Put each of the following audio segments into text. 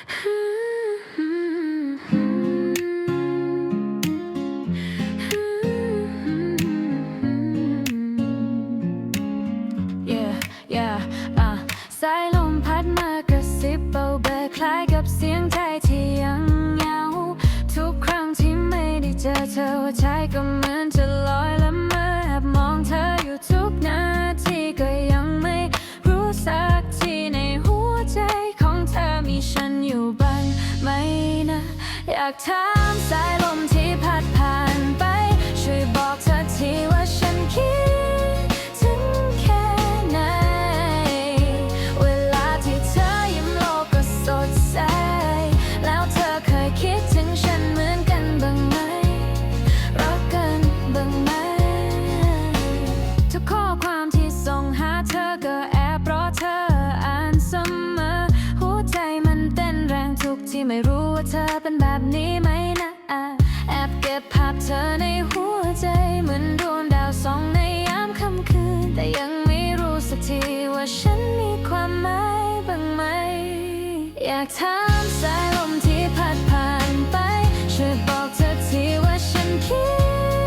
Yeah yeah อะสายลมพัดมากระซิบเบาเบาคล้ายกับเสียงใจที่ยังเหงา ทุกครั้งที่ไม่ได้เจอเธอหัวใจก็ อยากถามากถามสายลมที่พัดผ่านไป ช่วยบอกเธอทีว่าฉันคิ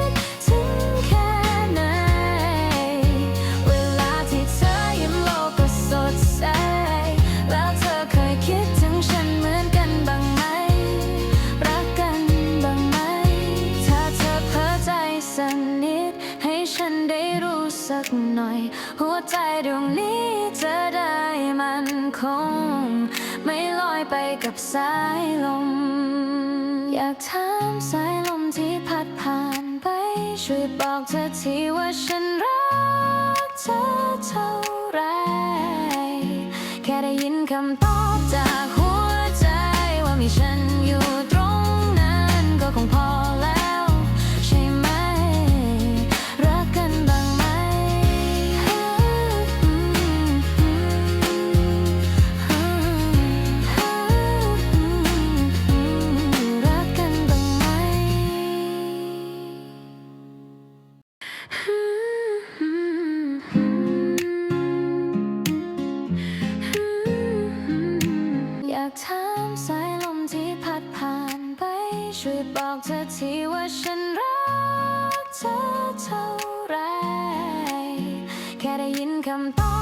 ดถึงแค่ไหน เวลาที่เธอยิ้มโลกก็สดใส แล้วเธอเคยคิดถึงฉันเหมือนกันบ้างไหม รักกันบ้างไหม ถ้าเธอเพ้อใจสักนิด ให้ฉันได้รู้สักหน่อย หัวใจดวงนี้จะได้มันคง ไปกับสายลม อยากถามสายลมที่พัดผ่านไป ช่วยบอกเธอทีว่าฉันรักเธอเท่าไร แค่ได้ยินคำตอบ สายลมที่พัดผ่านไป ช่วยบอกเธอทีว่าฉันรักเธอเท่าไร แค่ได้ยินคำตอบ